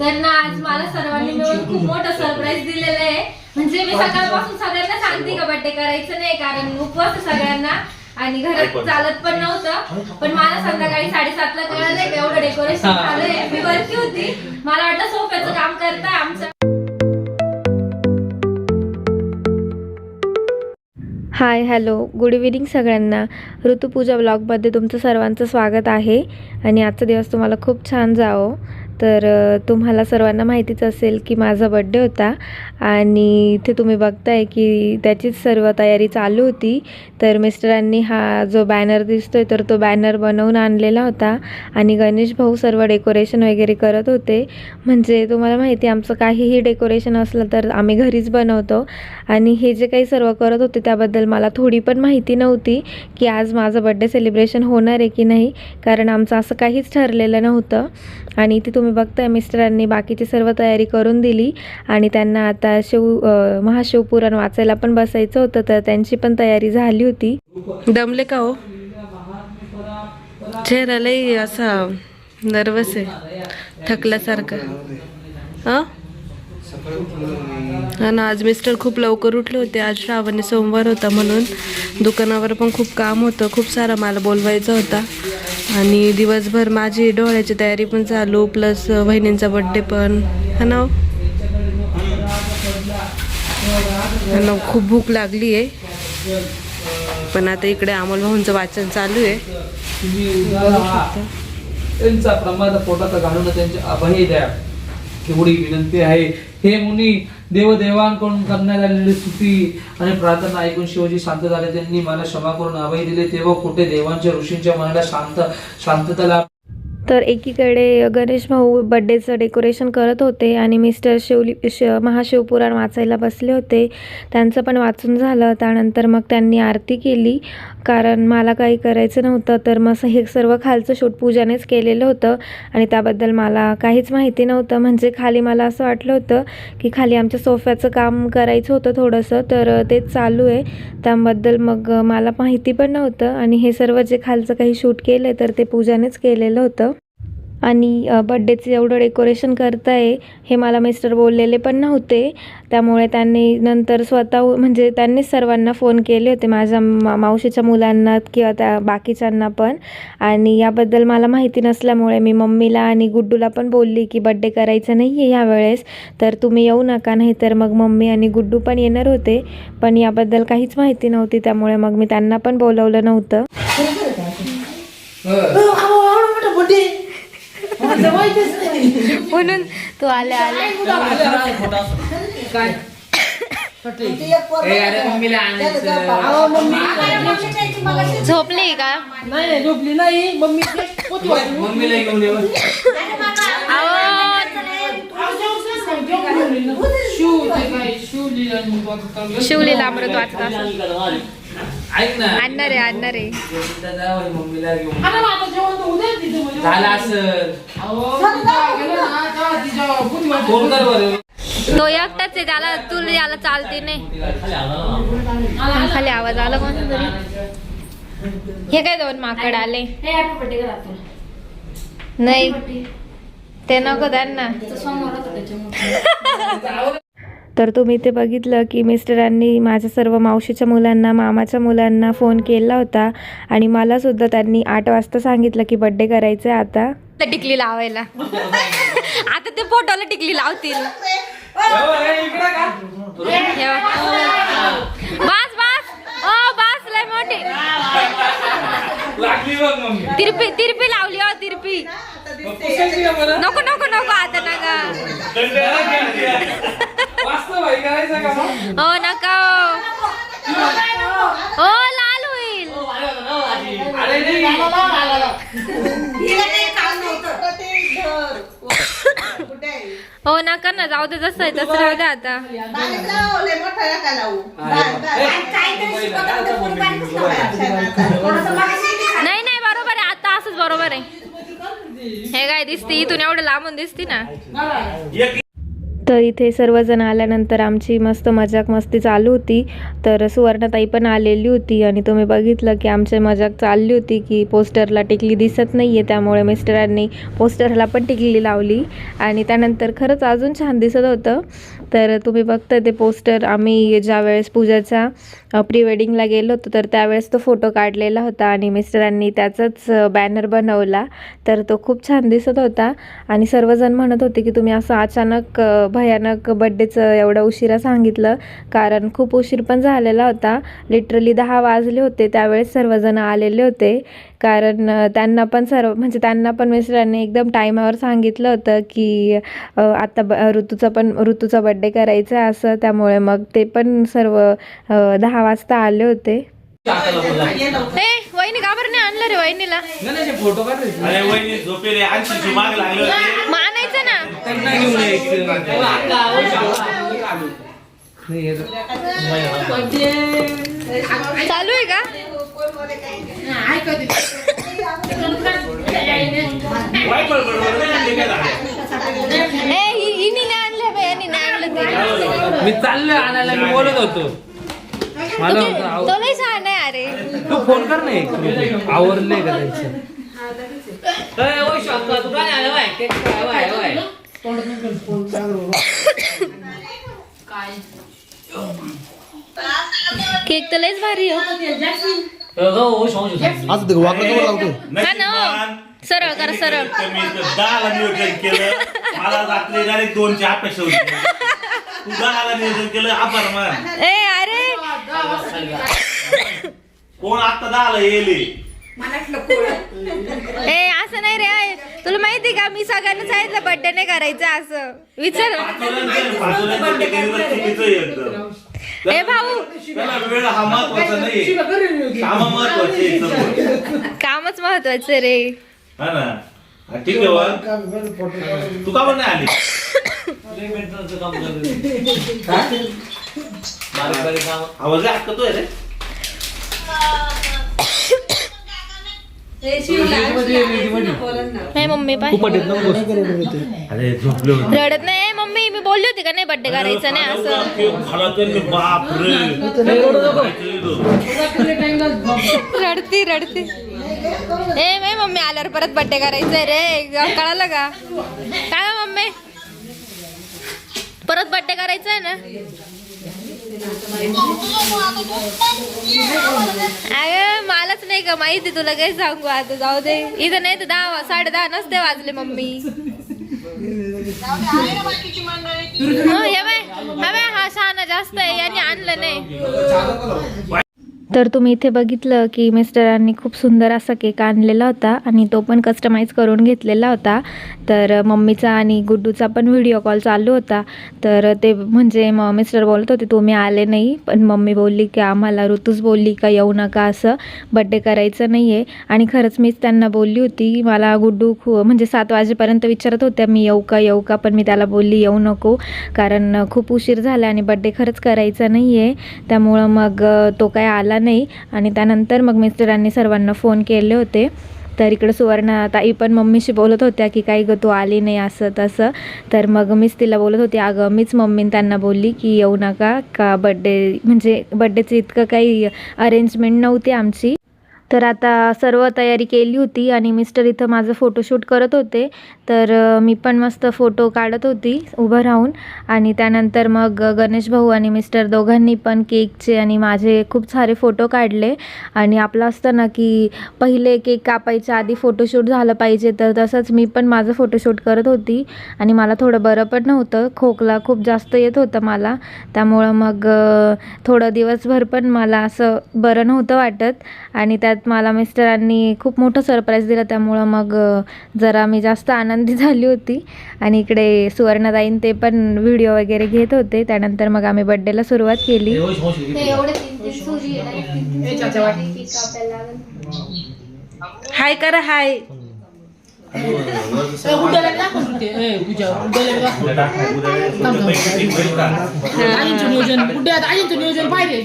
तर ना आज मला सर्वांनी मिळून खूप मोठं सरप्राईज दिलेलं आहे. म्हणजे मी सकाळपासून सगळ्यांना सांगते का बर्थडे करायचं नाही कारण उपवास सगळ्यांना. आणि घरात चालत पण नव्हतं. पण मला संध्याकाळी साडेसातला कळलं नाही का एवढं डेकोरेशन झालंय? मी वरती होती. मला वाटलं सोफ्याचं काम करताय आमचं. हाय हॅलो गुड इव्हिनिंग सगळ्यांना. ऋतुपूजा ब्लॉगमध्ये तुमचं सर्वांचं स्वागत आहे. आणि आजचा दिवस तुम्हाला खूप छान जावो. तर तुम्हाला सर्वांना माहितीच असेल की माझा बड्डे होता आणि इथे तुम्ही बघताय की त्याचीच सर्व तयारी चालू होती. तर मिस्टरांनी हा जो बॅनर दिसतोय तर तो बॅनर बनवून आणलेला होता आणि गणेश भाऊ सर्व डेकोरेशन वगैरे करत होते. म्हणजे तुम्हाला माहिती आमचं काहीही डेकोरेशन असलं तर आम्ही घरीच बनवतो. आणि हे जे काही सर्व करत होते त्याबद्दल मला थोडी पण माहिती नव्हती की आज माझं बड्डे सेलिब्रेशन होणार आहे की नाही. कारण आमचं असं काहीच ठरलेलं नव्हतं. आणि इथे तुम्ही बघताय मिस्टरांनी बाकीची सर्व तयारी करून दिली आणि त्यांना आता शिव महाशिवपुराण वाचायला पण बसायचं होतं तर त्यांची पण तयारी झाली होती. दमले का हो? चेहरा लई असा नर्वस आहे थकल्यासारखं. हां? हा ना आज मिस्टर खूप लवकर उठले होते. आज श्रावणी सोमवार होता म्हणून दुकानावर पण खूप काम होतं. खूप सारा मला बोलवायचा होता. आणि दिवसभर माझी डोळ्याची तयारी पण चालू. प्लस वहिनींचा बड्डे पण. हा ना हो? खूप भूक लागली आहे. पण आता इकडे अमोल भाऊंचं वाचन चालू आहे. त्यांचा प्रमाद घालून त्यांची अभय द्या. एवढी विनंती आहे. हे मुनी देवदेवांकडून करण्यात आलेली स्तुती आणि प्रार्थना ऐकून शिवजी शांत झाले. त्यांनी मला क्षमा करून अभय दिले. तेव्हा कुठे देवांच्या ऋषींच्या मनाला शांत शांतता लाभ तर एकीकडे गणेश भाऊ बड्डेचं डेकोरेशन करत होते आणि मिस्टर शिवली श महाशिवपुराण वाचायला बसले होते. त्यांचं पण वाचून झालं. त्यानंतर मग त्यांनी आरती केली. कारण मला काही करायचं नव्हतं तर मग हे सर्व खालचं शूट पूजानेच केलेलं होतं आणि त्याबद्दल मला काहीच माहिती नव्हतं. म्हणजे खाली मला असं वाटलं होतं की खाली आमच्या सोफ्याचं काम करायचं होतं थोडंसं तर तेच चालू आहे. त्याबद्दल मग मला माहिती पण नव्हतं आणि हे सर्व जे खालचं काही शूट केलं तर ते पूजानेच केलेलं होतं. आणि बड्डेचं एवढं डेकोरेशन करताय हे मला मिस्टर बोललेले पण नव्हते. त्यामुळे त्यांनी नंतर स्वतः म्हणजे त्यांनीच सर्वांना फोन केले होते माझ्या मा मावशीच्या मुलांना किंवा त्या बाकीच्यांना पण. आणि याबद्दल मला माहिती नसल्यामुळे मी मम्मीला आणि गुड्डूला पण बोलली की बड्डे करायचं नाही आहे यावेळेस तर तुम्ही येऊ नका नाही तर मग मम्मी आणि गुड्डू पण येणार होते. पण याबद्दल काहीच माहिती नव्हती त्यामुळे मग मी त्यांना पण बोलवलं नव्हतं. म्हणून तू आले आले झोपली का? नाही झोपली नाही. मम्मी मम्मीला घेऊन शिवलीला अमृत वाचत आणणार आहे आणणार आहे. दादा मम्मीला घेऊन. झालं असं फोन कर बरं. तो एकटाच आहे त्याला तुला याला चालते नाही. खाली आवाज आला कोण तरी. हे काय दोन माकड आले? नाही. ते नको त्यांना. तर तुम्ही ते बघितलं की मिस्टरांनी माझ्या सर्व मावशीच्या मुलांना मामाच्या मुलांना फोन केला होता आणि मला सुद्धा त्यांनी आठ वाजता सांगितलं की बड्डे करायचं आहे आता टिकली लावायला. आता ते फोटोला टिकली लावतील. बस बस. ओ बस लय मोठी. लागली बघ मम्मी. तिरपी तिरपी लावली हो तिरपी. नको नको नको आता आहे करायचं का मग? हो नका हो. लाल होईल. हो नका ना जाऊ दे जसं आहे तसं राहू दे आता. नाही नाही बरोबर आहे. आता असंच बरोबर आहे. हे काय दिसते इथून एवढं लांबून दिसते ना. तर इथे सर्वजण आल्यानंतर आमची मस्त मजाक मस्ती चालू होती. तर सुवर्णताई पण आलेली होती आणि तुम्ही बघितलं की आमची मजाक चालली होती की पोस्टरला टिकली दिसत नाही आहे त्यामुळे मिस्टरांनी पोस्टरला पण टिकली लावली आणि त्यानंतर खरंच अजून छान दिसत होतं. तर तुम्ही बघता ते पोस्टर आम्ही ज्या वेळेस पूजाचा प्री वेडिंगला गेलो होतो तर त्यावेळेस तो फोटो काढलेला होता आणि मिस्टरांनी त्याचाच बॅनर बनवला. तर तो खूप छान दिसत होता आणि सर्वजण म्हणत होते की तुम्ही असं अचानक भयानक बड्डेचं एवढं उशिरा सांगितलं. कारण खूप उशीर पण झालेला होता. लिटरली दहा वाजले होते त्यावेळेस सर्वजण आलेले होते. कारण त्यांना पण सर्व म्हणजे त्यांना पण मिस्टरांनी एकदम टायमावर सांगितलं होतं की आता ब ऋतूचा पण ऋतूचा बड्डे करायचा आहे असं त्यामुळे मग ते पण सर्व दहा वाजता आले होते. ए वहिनी का बरं नाही आणलं रे वहिनीला. मानायचं ना. चालू आहे का वाईट बडबड बडबड ते काय झालं? ए हि- हिनी नाही आणलं बे यांनी नाही आणलं ते मी चाललोय आणायला मी बोलत होतो. मला होतं आव- तो लय छान आहे अरे. तू फोन कर नाही आवरले का त्याचं? केक तर लयच भारी हो. आता ते वाकडं कवर लावतो. हा ना हो. सरळ करा सरळ. दहाला नियोजन केलं. मला रात्री डायरेक्ट दोनची अपेक्षा होती. तू दहाला नियोजन केलं आभार मान ए अरे! कोण आता दहाला येले ए असं नाही रे. तुला माहिती का? मी सगळ्यांना सांगितलं बर्थडे नाही करायचं असं. विचार. चुकीचं आहे एकदम ए भाऊ. त्याला वेळ हा महत्त्वाचा नाही. काम महत्त्वाचे आहे सर्व. कामच महत्वाचं रे. हा ना? ठीक आहे वा. तू का पण नाही आली? आवाज ऐकतोय रे. नाही. मम्मी पाय अरे झोपले होते. रडत नाही ए, मम्मी मी बोलली होती का नाही बर्थडे करायचं नाही असं? खाला तर बाप रे. रडती रडती. ए नाही मम्मी आल्यावर परत बड्डे करायचंय रे. कळालं का? काय हो मम्मी? परत बड्डे करायचंय ना? अरे मलाच नाही का माहिती तुला काही सांगू आता जाऊ दे. इथं नाही तर दहा साडे दहा नसते वाजले मम्मी. हो, हे बाय हा बाय हा शहाणा जास्त आहे याने आणलं नाही. तर तुम्ही इथे बघितलं की मिस्टरांनी खूप सुंदर असा केक आणलेला होता आणि तो पण कस्टमाइज करून घेतलेला होता. तर मम्मीचा आणि गुड्डूचा पण व्हिडिओ कॉल चालू होता. तर ते म्हणजे मग मिस्टर बोलत होते तुम्ही आले नाही. पण मम्मी बोलली की आम्हाला ऋतूच बोलली का येऊ नका असं. बड्डे करायचं नाही आहे आणि खरंच मीच त्यांना बोलली होती. मला गुड्डू खू म्हणजे सात वाजेपर्यंत विचारत होत्या मी येऊ का येऊ का? पण मी त्याला बोलली येऊ नको. कारण खूप उशीर झाला आणि बड्डे खरंच करायचा नाही आहे त्यामुळं मग तो काय आला नाही. आणि त्यानंतर मग मिस्टरांनी सर्वांना फोन केले होते. तर इकडं सुवर्णा ताई पण मम्मीशी बोलत होत्या की काही गं तू आली नाही असं तसं. तर मग मीच तिला बोलत होती अगं मीच मम्मीने त्यांना बोलली की येऊ नका. का बड्डे म्हणजे बड्डेचं इतकं काही अरेंजमेंट नव्हती आमची. तर आता सर्व तयारी केली होती आणि मिस्टर इथं माझं फोटोशूट करत होते. तर मी पण मस्त फोटो काढत होती उभं राहून. आणि त्यानंतर मग गणेश भाऊ आणि मिस्टर दोघांनी पण केकचे आणि माझे खूप सारे फोटो काढले. आणि आपलं असतं ना की पहिले केक कापायच्या आधी फोटोशूट झालं पाहिजे तर तसंच मी पण माझं फोटोशूट करत होती. आणि मला थोडं बरं पण नव्हतं. खोकला खूप जास्त येत होतं मला. त्यामुळं मग थोडं दिवसभर पण मला असं बरं नव्हतं वाटत. आणि त्यात मला मिस्टरांनी खूप मोठं सरप्राईज दिलं. त्यामुळं मग जरा मी जास्त आनंदी झाली होती. आणि इकडे सुवर्णताईन ते पण व्हिडिओ वगैरे घेत होते. त्यानंतर मग आम्ही बड्डेला सुरुवात केली. हाय करा हाय आजींचं नियोजन. कुठे आहेत आजींचं नियोजन पाहिजे.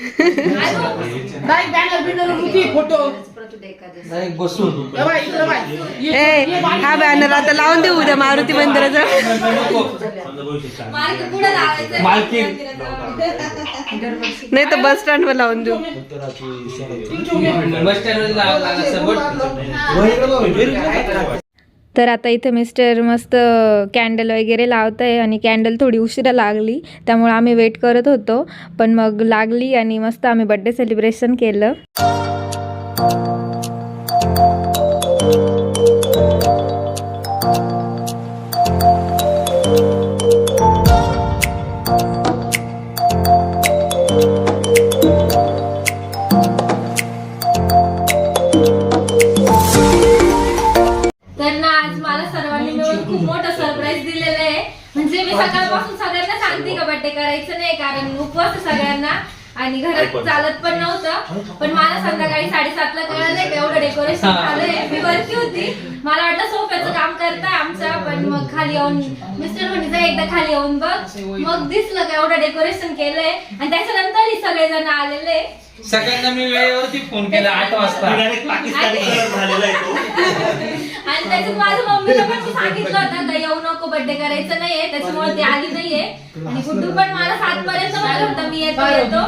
नाही बॅनर बिनर होती फोटो नाही बसून ए. हा बॅनर आता लावून देऊ उद्या मारुती मंदिराचा मालकी. नाही तर बस स्टँड वर लावून देऊ बस स्टँड तर आता इथे मिस्टर मस्त कॅन्डल वगैरे लावत आहे आणि कॅन्डल थोडी उशिरा लागली त्यामुळे आम्ही वेट करत होतो. पण मग लागली आणि मस्त आम्ही बड्डे सेलिब्रेशन केलं. मग दिसलं का एवढं डेकोरेशन केलंय? आणि त्याच्यानंतर ही सगळेजण आलेले. सगळ्यांना मी वेळेवरती फोन केला आठ वाजता. मी direct पाकिस्तानी कलर झालेला आहे तो. आणि त्याच्यात माझ्या मम्मीला पण मी सांगितलं होतं का येऊ नको बर्थडे करायचं नाहीये त्याच्यामुळे ती आली नाहीये. आणि गुड्डू पण मला सात पर्यंत म्हणत होता मी येतो येतो.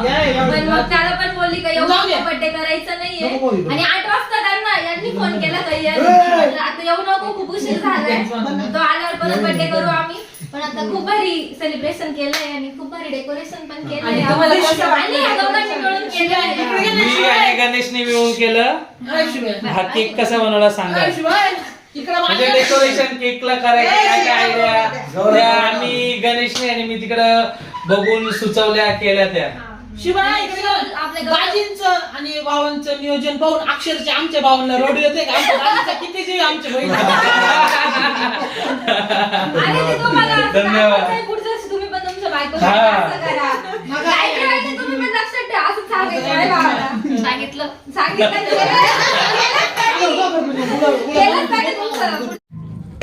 पण मग त्याला पण बोलली का येऊ नको बर्थडे करायचं नाहीये. आणि आठ वाजता त्यांना यांनी फोन केला का ये. म्हटलं, आता येऊ नको खूप उशीर झालाय. तो आल्यावर परत बर्थडे करू आम्ही. पण आता खूप भारी सेलिब्रेशन केलंय आणि खूप भारी डेकोरेशन पण केलंय. आणि या दोघांनी मिळून केलंय. मी आणि गणेशने मिळून केलं. हा केक कसा बनवला सांगा. म्हणजे. डेकोरेशन केकला करायचं काय काय आयडिया त्या आम्ही गणेशने आणि मी तिकडं बघून सुचवल्या केल्या त्या. शिवाय बाजींचं आणि भावांचं नियोजन पाहून अक्षरशः आमच्या भावांना रोड येते का आमच्या बाजीचा किती जीव आमच्या बहिणी अरे ते तुम्हाला असं धन्यवाद. दाखवत नाही, पुढच्या वर्षी तुम्ही पण तुमच्या बायकोला हा. असं करा. काय करायचं तुम्ही पण लक्षात ठेवा, असं सांगायचं नाही भावाला. सांगितलं सांगितलं केलंच पाहिजे तुमचं.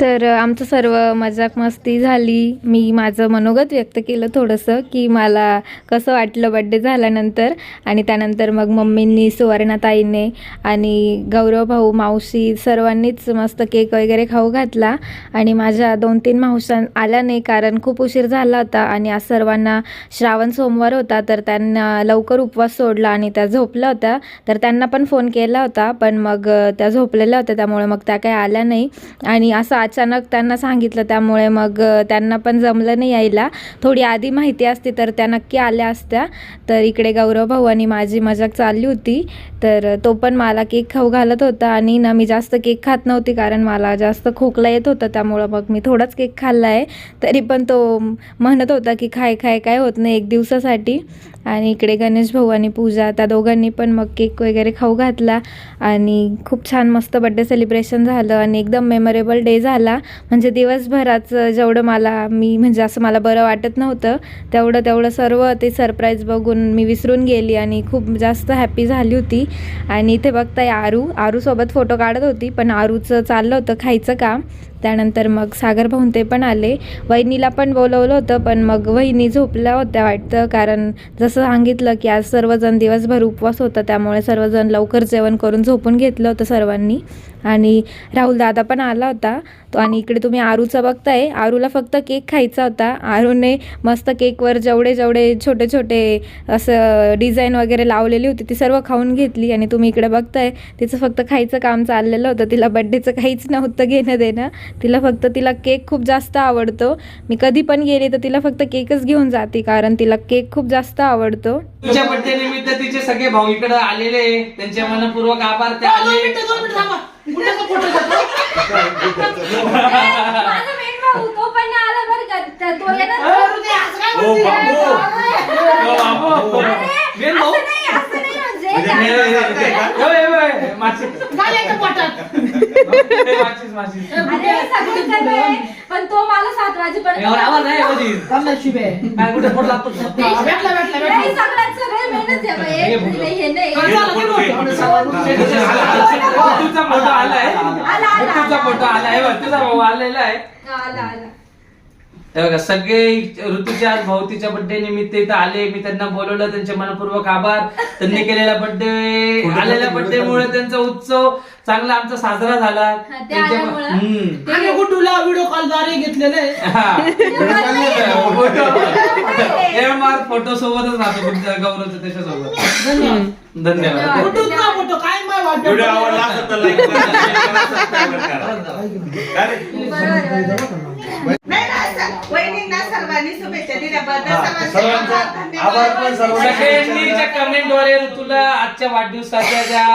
तर आमचं सर्व मजाक मस्ती झाली. मी माझं मनोगत व्यक्त केलं थोडंसं की मला कसं वाटलं बड्डे झाल्यानंतर आणि त्यानंतर मग मम्मींनी सुवर्णाताईने आणि गौरव भाऊ मावशी सर्वांनीच मस्त केक वगैरे खाऊ घातला. आणि माझ्या दोन तीन मावशां आल्या नाही कारण खूप उशीर झाला होता आणि आज सर्वांना श्रावण सोमवार होता तर त्यांना लवकर उपवास सोडला आणि त्या झोपल्या होत्या. तर त्यांना पण फोन केला होता पण मग त्या झोपलेल्या होत्या त्यामुळे मग त्या काही आल्या नाही. आणि असं अचानक त्यांना सांगितलं त्यामुळे मग त्यांना पण जमलं नाही यायला. थोडी आधी माहिती असती तर त्या नक्की आल्या असत्या. तर इकडे गौरव भाऊ आणि माझी मजाक चालली होती. तर तो पण मला केक खाऊ घालत होता आणि ना मी जास्त केक खात नव्हती कारण मला जास्त खोकला येत होता. त्यामुळं मग मी थोडाच केक खाल्ला आहे तरी पण तो म्हणत होता की खाय खाय काय होत नाही एक दिवसासाठी. आणि इकडे गणेश भाऊ आणि पूजा त्या दोघांनी पण मग केक वगैरे खाऊ घातला. आणि खूप छान मस्त बड्डे सेलिब्रेशन झालं आणि एकदम मेमोरेबल डे झाला. म्हणजे दिवसभराचं जेवढं मला मी म्हणजे असं मला बरं वाटत नव्हतं तेवढं तेवढं सर्व ते सरप्राईज बघून मी विसरून गेली आणि खूप जास्त हॅपी झाली होती. आणि इथे बघताय आरू आरूसोबत फोटो काढत होती पण आरूचं चाललं होतं खायचं काम. त्यानंतर मग सागर भाऊन ते पण आले. वहिनीला पण बोलवलं होतं पण मग वहिनी झोपल्या होत्या वाटतं कारण जसं सांगितलं की आज सर्वजण दिवसभर उपवास होता त्यामुळे सर्वजण लवकर जेवण करून झोपून घेतलं होतं सर्वांनी. आणि राहुल दादा पण आला होता. तो आणि इकडे तुम्ही आरूचं बघताय. आरूला फक्त केक खायचा होता. आरूने मस्त केकवर जेवढे जेवढे छोटे छोटे असं डिझाईन वगैरे लावलेली होती ती सर्व खाऊन घेतली आणि तुम्ही इकडे बघताय. तिचं फक्त खायचं काम चाललेलं होतं. तिला बड्डेचं काहीच नव्हतं घेणं देणं. तिला फक्त तिला केक खूप जास्त आवडतो. मी कधी पण गेले तर तिला फक्त केकच घेऊन जाते कारण तिला केक खूप जास्त आवडतो. तुझ्या बड्डे निमित्त तिचे सगळे भाऊ इकडे आलेले. त्यांच्या मनपूर्वक आभार. ते दोन आले. माझा मेन भाऊ तो पण नाही आला बरं का तो येणार ओ बाबू बाबू. मेन भाऊ. असं नाही असं नाही म्हणजे माचीस. माचीस, माचीस. अरे सगळं आहे. पण तो मला सात वाजेपर्यंत एवढा आवाज नाही मध्ये. काय कुठे फोड लागतो नाही, सगळ्यात सगळे मेहनत आहे बाई. हे नाही, हे नाही. तुझा फोटो आलाय आला, आला, तुझा. फोटो आलाय बघ, तुझा भाऊ आलेला आहे. आला आला. हे बघा सगळे ऋतूच्या आज भावतीच्या बर्थडे निमित्त इथं आले. मी त्यांना बोलवलं त्यांचे मनपूर्वक आभार. त्यांनी केलेला बर्थडे आलेल्या बर्थडे मुळे त्यांचा उत्सव चांगला आमचा साजरा झाला. गुड्डूला व्हिडिओ कॉलद्वारे घेतलेले? हा. फोटो. एमआर फोटो सोबतच राहतो गौरवचं त्याच्यासोबत. धन्यवाद गुड्डूचा फोटो काय माय व्हिडिओ वाटत आवडला असेल तर लाईक करा share करा, subscribe करा. अरे, वहिनींना सर्वांनी शुभेच्छा दिल्याबद्दल हा, सर्वांचे सर्वांचा धन्यवाद. आभार पण सर्वांचे. सगळ्यांनी ज्या कमेंटद्वारे ऋतूला आजच्या वाढदिवसाच्या ज्या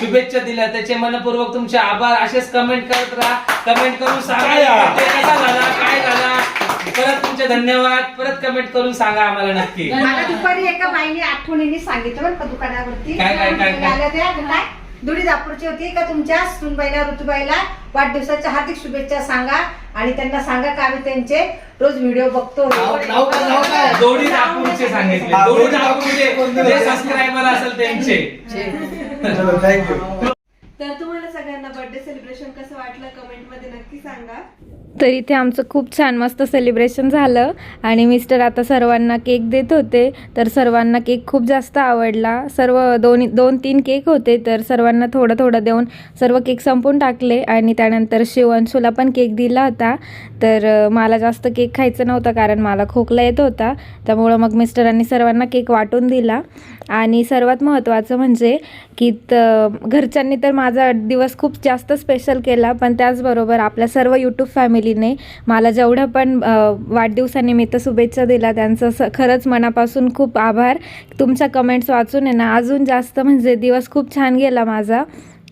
शुभेच्छा दिल्या त्याचे मनपूर्वक तुमचे आभार असेच कमेंट करत राहा कमेंट करून सांगा काय कसा झाला काय झाला परत तुमचे धन्यवाद. परत कमेंट करून सांगा आम्हाला नक्की. मला दुपारी एका बाईने आठवणीने सांगितलं बरं का दुकानावरती. काय, काय, काय, काय? आल्या त्या काय? दुडी दापूरची होती का तुमच्या सुनबाईला ऋतुबाईला. वाढदिवसाच्या हार्दिक शुभेच्छा सांगा आणि त्यांना सांगा का आम्ही त्यांचे. रोज व्हिडिओ बघतो. नाव काय, नाव काय? दोडी नागपूरचे सांगितले. हा, दोडी दोडी नागपूरचे जे सबस्क्रायबर असेल त्यांचे. चलो थँक्यू तर तुम्हाला सगळ्यांना बर्थडे सेलिब्रेशन कसं वाटलं? कमेंटमध्ये नक्की सांगा. तर इथे आमचं खूप छान मस्त सेलिब्रेशन झालं. आणि मिस्टर आता सर्वांना केक देत होते. तर सर्वांना केक खूप जास्त आवडला. सर्व दोन दोन तीन केक होते. तर सर्वांना थोडं थोडं देऊन सर्व केक संपून टाकले. आणि त्यानंतर शिवांशूला पण केक दिला होता. तर मला जास्त केक खायचं नव्हता कारण मला खोकला येत होता. त्यामुळं मग मिस्टरांनी सर्वांना केक वाटून दिला. आणि सर्वात महत्त्वाचं म्हणजे की घरच्यांनी तर माझा दिवस खूप जास्त स्पेशल केला. पण त्याचबरोबर आपल्या सर्व यूट्यूब फॅमिली फॅमिलीने मला जेवढं पण वाढदिवसानिमित्त शुभेच्छा दिला त्यांचं स खरंच मनापासून खूप आभार. तुमच्या कमेंट्स वाचून आहे ना अजून जास्त म्हणजे दिवस खूप छान गेला माझा.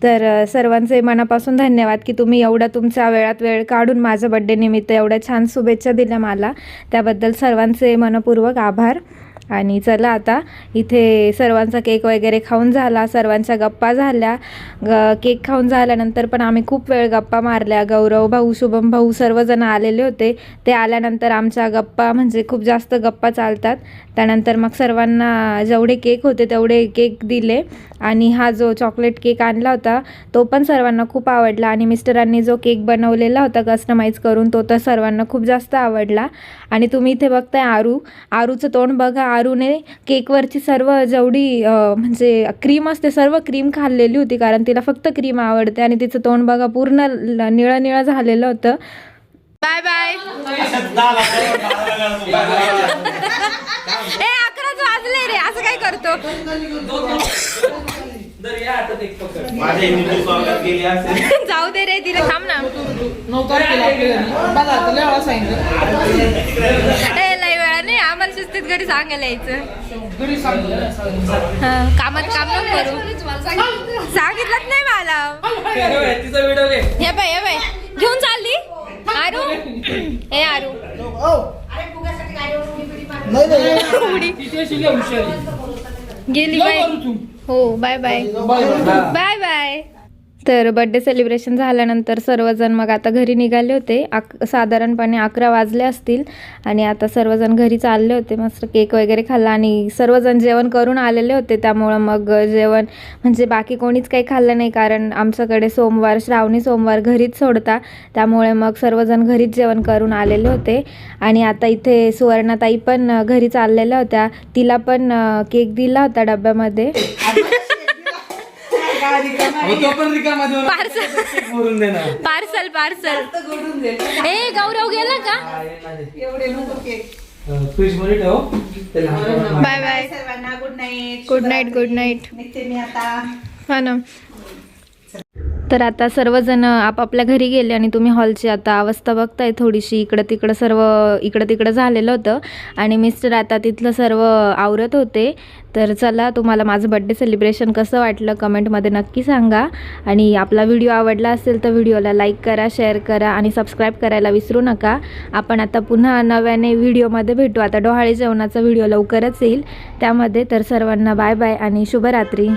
तर सर्वांचे मनापासून धन्यवाद की तुम्ही एवढा तुमच्या वेळात वेळ काढून माझ्या बड्डे निमित्त एवढ्या छान शुभेच्छा दिल्या मला. त्याबद्दल सर्वांचे मनपूर्वक आभार. आणि चला आता इथे सर्वांचा केक वगैरे खाऊन झाला सर्वांच्या गप्पा झाल्या. ग केक खाऊन झाल्यानंतर पण आम्ही खूप वेळ गप्पा मारल्या. गौरव भाऊ शुभम भाऊ सर्वजण आलेले होते. ते आल्यानंतर आमच्या गप्पा म्हणजे खूप जास्त गप्पा चालतात. त्यानंतर मग सर्वांना जेवढे केक होते तेवढे केक दिले. आणि हा जो चॉकलेट केक आणला होता तो पण सर्वांना खूप आवडला. आणि मिस्टरांनी जो केक बनवलेला होता कस्टमाइज करून तो तर सर्वांना खूप जास्त आवडला. आणि तुम्ही इथे बघताय आरू. आरूचं तोंड बघा. आरूने केकवरची सर्व जेवढी म्हणजे क्रीम असते सर्व क्रीम खाल्लेली होती. कारण तिला फक्त क्रीम आवडते आणि तिचं तोंड बघा पूर्ण निळं निळं झालेलं होतं. बाय बाय ए अकराच वाजले रे. असं काय करतो? जाऊ दे रे तिला थांब ना. घरी सांगायला यायचं. हा, कामात काम नको करू. सांगितलंच नाही मला. हे हे बाय हे बाय घेऊन चालली? आरू? ए आरू. आहे. गेली बाय. हो बाय बाय. Bye bye. तर बड्डे सेलिब्रेशन झाल्यानंतर सर्वजण मग आता घरी निघाले होते. अक साधारणपणे अकरा वाजले असतील आणि आता सर्वजण घरी चालले होते. मस्त केक वगैरे खाल्ला आणि सर्वजण जेवण करून आलेले होते. त्यामुळं मग जेवण म्हणजे बाकी कोणीच काही खाल्लं नाही कारण आमच्याकडे सोमवार श्रावणी सोमवार घरीच सोडता. त्यामुळे मग सर्वजण घरीच जेवण करून आलेले होते. आणि आता इथे सुवर्णाताई पण घरी चाललेल्या होत्या. तिला पण केक दिला होता डब्यामध्ये. अहो, तो पण रिकामा देऊन पार्सल. भरून पार्सल पार्सल. ए गौरव गेला का? एवढे नको केक फ्रीजमध्ये ठेव. त्याला हातावर बाय बाय सर्वांना good night good night good night निघते मी आता. हा ना. तर आता सर्वजण आपापल्या घरी गेले आणि तुम्ही हॉलची आता अवस्था बघताय थोडीशी. इकडं तिकडं सर्व इकडं तिकडं झालेलं होतं. आणि मिस्टर आता तिथलं सर्व आवरत होते. तर चला तुम्हाला माझं बड्डे सेलिब्रेशन कसं वाटलं कमेंटमध्ये नक्की सांगा. आणि आपला व्हिडिओ आवडला असेल तर व्हिडिओला लाईक करा शेअर करा आणि सबस्क्राईब करायला विसरू नका. आपण आता पुन्हा नव्याने व्हिडिओमध्ये भेटू. आता डोहाळे जेवणाचा व्हिडिओ लवकरच येईल. त्यामध्ये तर सर्वांना बाय बाय आणि शुभरात्री.